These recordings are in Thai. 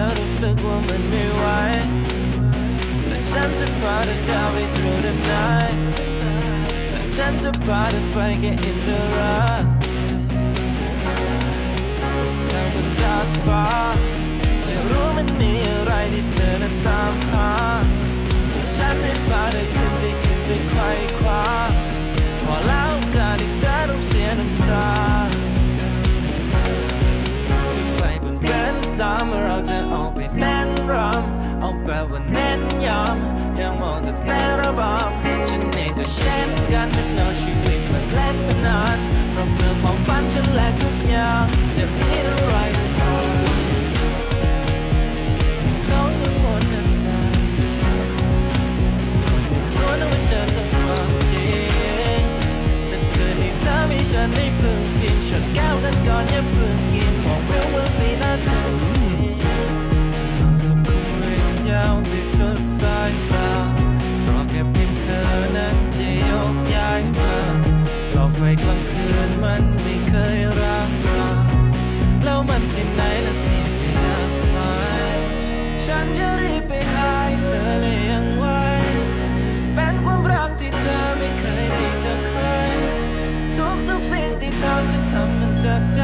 เธอรู้สึกว่ามันไม่ไหวและฉันจะพาเธอก้าวไป through the night และฉันจะพาเธอไป get in the ride ข้างบนดาดฟ้า น้นยอมยังมองแต่แต่ระบอบฉันเองก็เช่นกันเป็นเราชีวิต มันไม่เคยรักเราแล้วมันที่ไหนละที่ที่อยากไปฉันจะรีบไปหาเธอเลยยังไวเป็นความรักที่เธอไม่เคยได้จากใคร ทุกทุกสิ่งที่ทำฉันทำมันจากใจ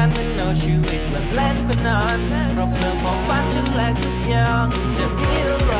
กันมันเอาชีวิตมันเล่นพนันเพราะเพื่อความฝันฉันแลกทุกอย่างจะมีอะไร